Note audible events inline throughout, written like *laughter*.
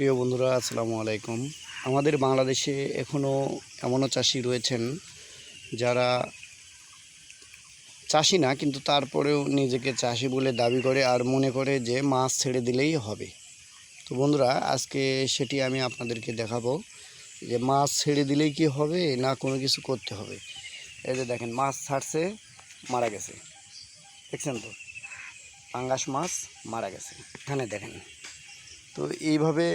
প্রিয় বন্ধুরা, আসসালামু আলাইকুম। আমাদের বাংলাদেশে এখনও এমনও চাষি রয়েছেন যারা চাষি না, কিন্তু তারপরেও নিজেকে চাষি বলে দাবি করে আর মনে করে যে মাছ ছেড়ে দিলেই হবে। তো বন্ধুরা, আজকে সেটি আমি আপনাদেরকে দেখাবো যে মাছ ছেড়ে দিলেই কি হবে না কোনো কিছু করতে হবে। এই যে দেখেন, মাছ ছাড়ছে, মারা গেছে। দেখছেন তো? পাঙ্গাস মাছ মারা গেছে। এখানে দেখেন তো এইভাবে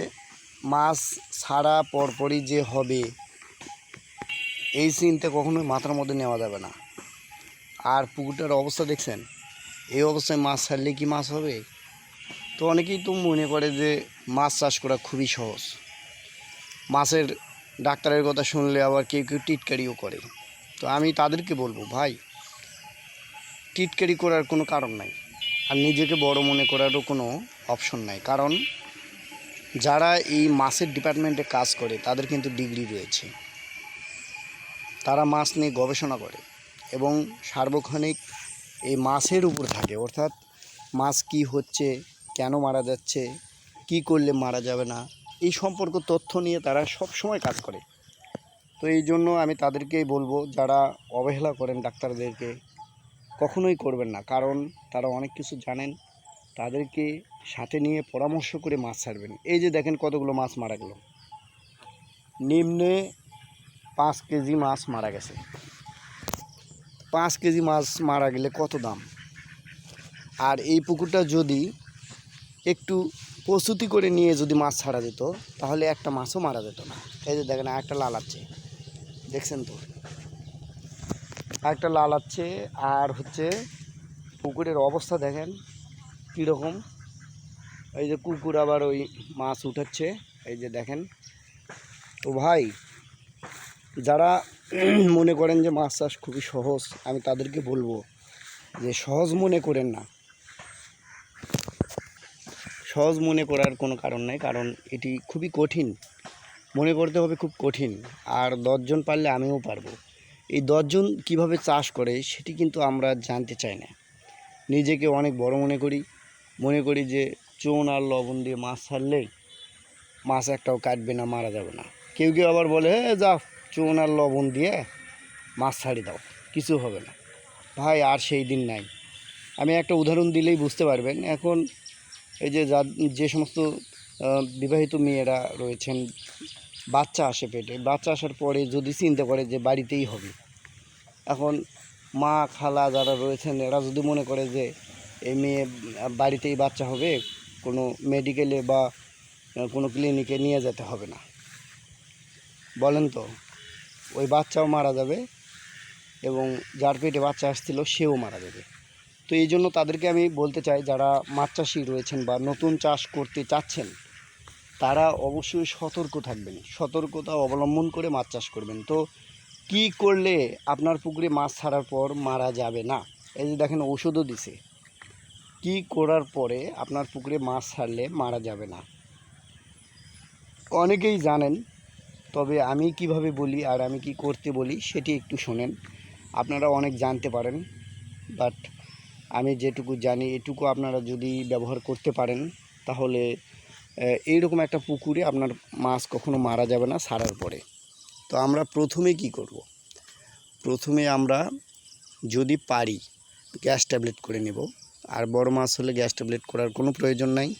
মাছ ছাড়া পরপরই যে হবে, এই চিন্তা কখনোই মাথার মধ্যে নেওয়া যাবে না। আর পুকুরটার অবস্থা দেখছেন? এই অবস্থায় মাছ ছাড়লে কি মাছ হবে? তো অনেকেই তো মনে করে যে মাছ চাষ করা খুবই সহজ। মাছের ডাক্তারের কথা শুনলে আবার কেউ কেউ টিটকারিও করে। তো আমি তাদেরকে বলব, ভাই, টিটকারি করার কোনো কারণ নাই। আর নিজেকে বড় মনে করারও কোনো অপশন নাই। কারণ যারা এই মাছের ডিপার্টমেন্টে কাজ করে, তাদের কিন্তু ডিগ্রি রয়েছে। তারা মাছ নিয়ে গবেষণা করে এবং সার্বক্ষণিক এই মাছের উপর থাকে। অর্থাৎ মাছ কি হচ্ছে, কেন মারা যাচ্ছে, কি করলে মারা যাবে না, এই সম্পর্ক তথ্য নিয়ে তারা সব সময় কাজ করে। তো এই জন্য আমি তাদেরকেই বলব, যারা অবহেলা করেন ডাক্তারদেরকে, কখনোই করবেন না। কারণ তারা অনেক কিছু জানেন, তাদেরকে সাথে নিয়ে পরামর্শ করে মাছ ছাড়বেন। এই যে দেখেন কতগুলো মাছ মারা গেল। নিম্নে পাঁচ কেজি মাছ মারা গেছে। পাঁচ কেজি মাছ মারা গেলে কত দাম? আর এই পুকুরটা যদি একটু প্রস্তুতি করে নিয়ে যদি মাছ ছাড়া যেত, তাহলে একটা মাছও মারা যেত না। এই যে দেখেন একটা লালাচ্ছে দেখছেন তো? একটা লালাচ্ছে আর হচ্ছে পুকুরের অবস্থা দেখেন কীরকম? এই যে কুকুর আবার ওই মাছ উঠাচ্ছে। এই যে দেখেন। তো ভাই, যারা মনে করেন যে মাছ চাষ খুবই সহজ, আমি তাদেরকে বলব যে সহজ মনে করেন না। সহজ মনে করার কোনো কারণ নাই, কারণ এটি খুবই কঠিন। মনে করতে হবে খুব কঠিন, আর দশজন পারলে আমিও পারব। এই দশজন কীভাবে চাষ করে সেটি কিন্তু আমরা জানতে চাই না। নিজেকে অনেক বড় মনে করি মনে করি যে চুন আর লবণ দিয়ে মাছ ছাড়লেই মাছ একটাও কাটবে না, মারা যাবে না। কেউ কেউ আবার বলে হে যা চুন আর লবণ দিয়ে মাছ ছাড়ি দাও, কিছু হবে না। ভাই, আর সেই দিন নাই। আমি একটা উদাহরণ দিলেই বুঝতে পারবেন। এখন এই যে যা, যে সমস্ত বিবাহিত মেয়েরা রয়েছেন, বাচ্চা আসে পেটে, বাচ্চা আসার পরে যদি চিন্তা করে যে বাড়িতেই হবে, এখন মা, খালা যারা রয়েছেন, এরা যদি মনে করে যে এই মেয়ে বাড়িতেই বাচ্চা হবে কোনো মেডিকেলে বা কোনো ক্লিনিকে নিয়ে যেতে হবে না। বলেন তো, ওই বাচ্চাও মারা যাবে এবং যার পেটে বাচ্চা আসছিল সেও মারা যাবে। তো এই জন্য তাদেরকে আমি বলতে চাই, যারা মাছ চাষি রয়েছেন বা নতুন চাষ করতে চাচ্ছেন, তারা অবশ্যই সতর্ক থাকবেন। সতর্কতা অবলম্বন করে মাছ চাষ করবেন। তো কি করলে আপনার পুকুরে মাছ ছাড়ার পর মারা যাবে না? এই যে দেখেন, ওষুধও দিছে। কি করার পরে আপনার পুকুরে মাছ ছাড়লে মারা যাবে না? অনেকেই জানেন, তবে আমি কীভাবে বলি আর আমি কি করতে বলি সেটি একটু শোনেন। আপনারা অনেক জানতে পারেন বাট আমি যেটুকু জানি এটুকু আপনারা যদি ব্যবহার করতে পারেন, তাহলে এইরকম একটা পুকুরে আপনার মাছ কখনো মারা যাবে না সারার পরে। তো আমরা প্রথমে কি করব। প্রথমে আমরা যদি পারি, গ্যাস ট্যাবলেট করে নেব। আর বড় মাছ হলে গ্যাস ট্যাবলেট করার কোনো প্রয়োজন নাই।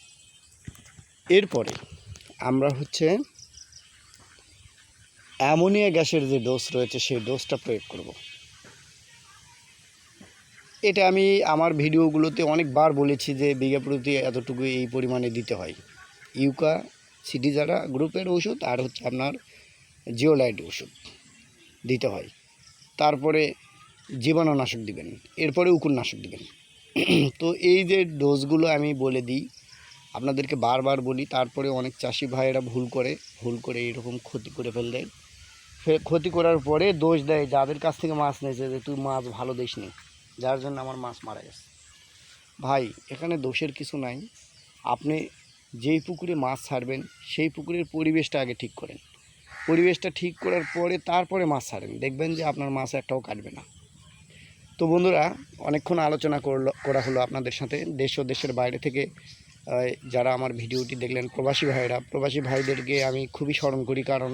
এরপরে আমরা হচ্ছে অ্যামোনিয়া গ্যাসের যে ডোজ রয়েছে, সেই ডোজটা প্রয়োগ করব। এটা আমি আমার ভিডিওগুলোতে অনেকবার বলেছি যে বিঘা প্রতি এতটুকু এই পরিমাণে দিতে হয়। ইউকা সিডিজারা গ্রুপের ওষুধ আর হচ্ছে আপনার জিওলাইট ওষুধ দিতে হয়। তারপরে জীবাণুনাশক দিবেন, এরপরে উকুরনাশক দিবেন। *clears throat* তো এই যে ডোজগুলো আমি বলে দিই, আপনাদেরকে বারবার বলি, তারপরে অনেক চাষি ভাইয়েরা ভুল করে ভুল করে এরকম ক্ষতি করে ফেললে। ফের ক্ষতি করার পরে দোষ দেয়, যাদের কাছ থেকে মাছ নিয়েছে যে, তুই মাছ ভালো দিসনি। যার জন্য আমার মাছ মারা গেছে। ভাই, এখানে দোষের কিছু নাই। আপনি যেই পুকুরে মাছ ছাড়বেন, সেই পুকুরের পরিবেশটা আগে ঠিক করেন। পরিবেশটা ঠিক করার পরে তারপরে মাছ ছাড়েন দেখবেন যে আপনার মাছ একটাও কাটবে না। তো বন্ধুরা, অনেকক্ষণ আলোচনা করল, করা হলো আপনাদের সাথে। দেশ ও দেশের বাইরে থেকে যারা আমার ভিডিওটি দেখলেন, প্রবাসী ভাইরা প্রবাসী ভাইদেরকে আমি খুবই স্মরণ করি, কারণ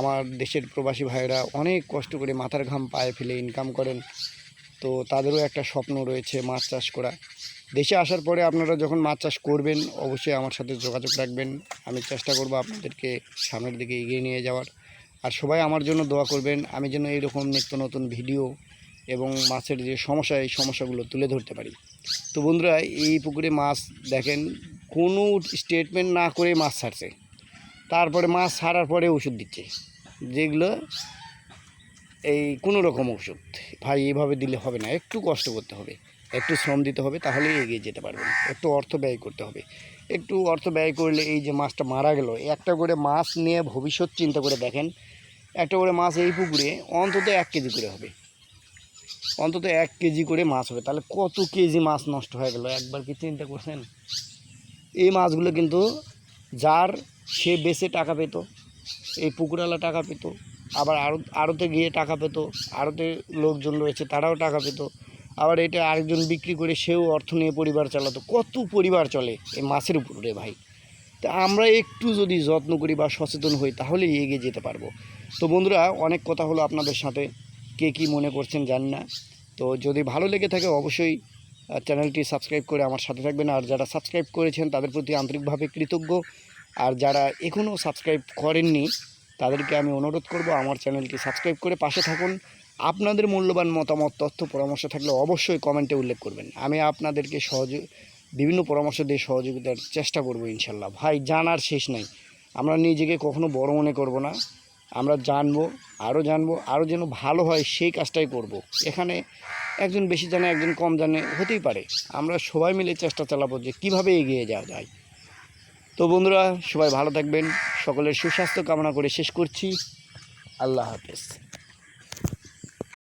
আমার দেশের প্রবাসী ভাইরা অনেক কষ্ট করে মাথার ঘাম পায়ে ফেলে ইনকাম করেন। তো তাদেরও একটা স্বপ্ন রয়েছে মাছ চাষ করা। দেশে আসার পরে আপনারা যখন মাছ চাষ করবেন, অবশ্যই আমার সাথে যোগাযোগ রাখবেন। আমি চেষ্টা করব আপনাদেরকে সামনের দিকে এগিয়ে নিয়ে যাওয়ার। আর সবাই আমার জন্য দোয়া করবেন, আমি যেন এইরকম নিত্য নতুন ভিডিও এবং মাছের যে সমস্যা, এই সমস্যাগুলো তুলে ধরতে পারি। তো বন্ধুরা, এই পুকুরে মাছ দেখেন, কোনো স্টেটমেন্ট না করে মাছ ছাড়ছে। তারপরে মাছ ছাড়ার পরে ওষুধ দিচ্ছে। যেগুলো এই কোনো রকম ওষুধ। ভাই, এইভাবে দিলে হবে না। একটু কষ্ট করতে হবে। একটু শ্রম দিতে হবে, তাহলেই এগিয়ে যেতে পারবেন। একটু অর্থ ব্যয় করতে হবে। একটু অর্থ ব্যয় করলে এই যে মাছটা মারা গেল, একটা করে মাছ নিয়ে ভবিষ্যৎ চিন্তা করে দেখেন, একটা করে মাছ এই পুকুরে অন্তত এক কেজি করে হবে। অন্তত এক কেজি করে মাছ হবে। তাহলে কত কেজি মাছ নষ্ট হয়ে গেল? একবার কি চিন্তা করছেন? এই মাছগুলো কিন্তু যার সে বেচে টাকা পেত, এই পুকুরওয়ালা টাকা পেত, আবার আড়ত আড়তে গিয়ে টাকা পেত আড়তে লোকজন রয়েছে তারাও টাকা পেত, আবার এটা আরেকজন বিক্রি করে সেও অর্থ নিয়ে পরিবার চালাতো। কত পরিবার চলে এই মাছের উপরে ভাই। তা আমরা একটু যদি যত্ন করি বা সচেতন হই, তাহলেই এগিয়ে যেতে পারব। তো বন্ধুরা, অনেক কথা হলো আপনাদের সাথে। কে কী মনে করছেন জানি না। তো যদি ভালো লেগে থাকে অবশ্যই চ্যানেলটি সাবস্ক্রাইব করে আমার সাথে থাকবেন। আর যারা সাবস্ক্রাইব করেছেন, তাদের প্রতি আন্তরিকভাবে কৃতজ্ঞ। আর যারা এখনও সাবস্ক্রাইব করেননি, তাদেরকে আমি অনুরোধ করব আমার চ্যানেলটি সাবস্ক্রাইব করে পাশে থাকুন। আপনাদের মূল্যবান মতামত, তথ্য, পরামর্শ থাকলে অবশ্যই কমেন্টে উল্লেখ করবেন। আমি আপনাদেরকে সহযোগ বিভিন্ন পরামর্শ দিয়ে সহযোগিতার চেষ্টা করব ইনশাল্লাহ। ভাই, জানার শেষ নাই। আমরা নিজেকে কখনো বড় মনে করব না। আমরা জানব, আরও জানব, আরও যেন ভালো হয় সেই কাজটাই করব। এখানে একজন বেশি জানে, একজন কম জানে, হতেই পারে। আমরা সবাই মিলে চেষ্টা চালাবো যে কীভাবে এগিয়ে যাওয়া যায়। তো বন্ধুরা, সবাই ভালো থাকবেন। সকলের সুস্বাস্থ্য কামনা করে শেষ করছি। আল্লাহ হাফেজ।